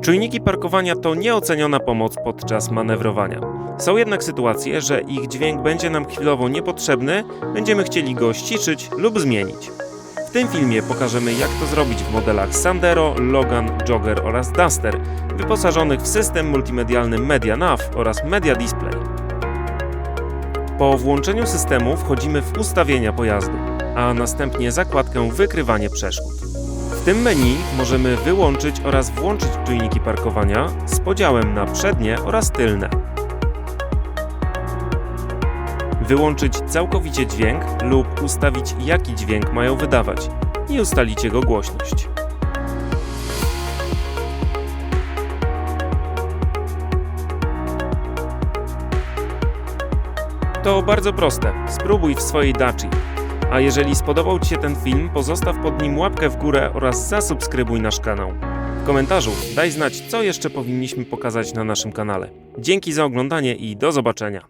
Czujniki parkowania to nieoceniona pomoc podczas manewrowania. Są jednak sytuacje, że ich dźwięk będzie nam chwilowo niepotrzebny, będziemy chcieli go ściszyć lub zmienić. W tym filmie pokażemy jak to zrobić w modelach Sandero, Logan, Jogger oraz Duster, wyposażonych w system multimedialny MediaNav oraz Media Display. Po włączeniu systemu wchodzimy w ustawienia pojazdu, a następnie zakładkę wykrywanie przeszkód. W tym menu możemy wyłączyć oraz włączyć czujniki parkowania z podziałem na przednie oraz tylne. Wyłączyć całkowicie dźwięk lub ustawić jaki dźwięk mają wydawać i ustalić jego głośność. To bardzo proste. Spróbuj w swojej Daci. A jeżeli spodobał Ci się ten film, pozostaw pod nim łapkę w górę oraz zasubskrybuj nasz kanał. W komentarzu daj znać, co jeszcze powinniśmy pokazać na naszym kanale. Dzięki za oglądanie i do zobaczenia.